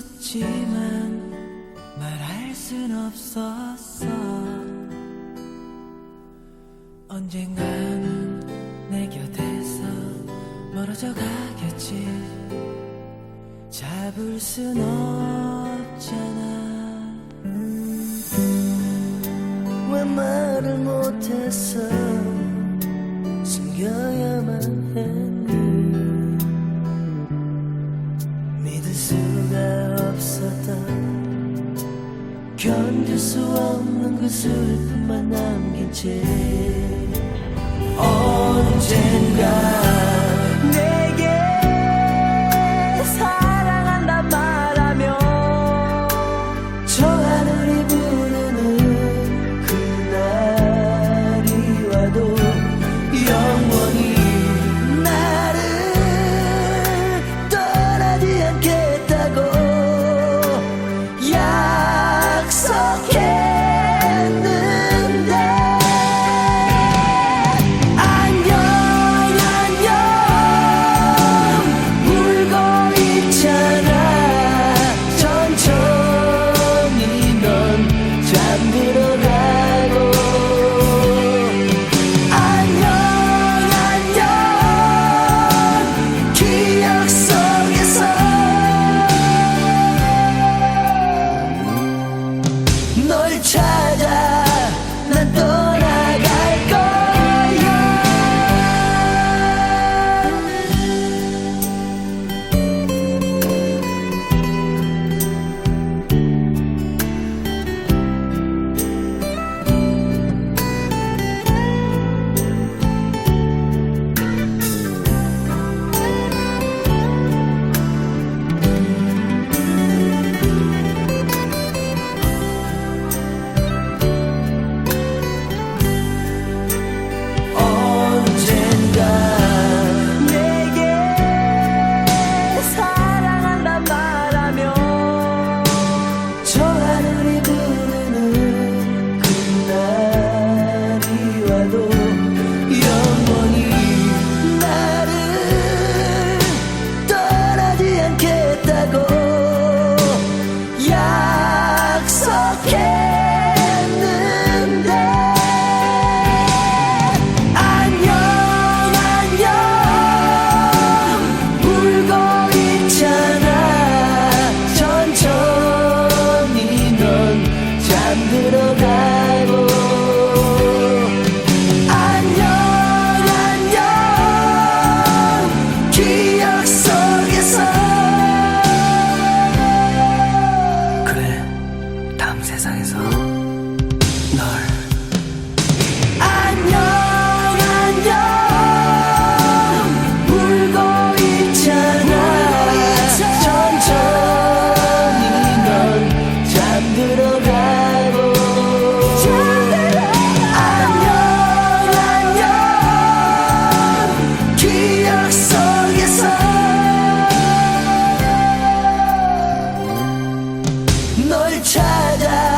있었지만 말할 순 없었어. 언젠가는 내 곁에서 멀어져 가겠지. 잡을 순 없잖아. 음. 왜 말을 못했어? 슬픔만 남긴 채 언젠가 내 child. 널. 안녕 안녕 울고 있잖아. 천천히 넌 잠들어 가고. 안녕 안녕 기억 속에서. 널 찾아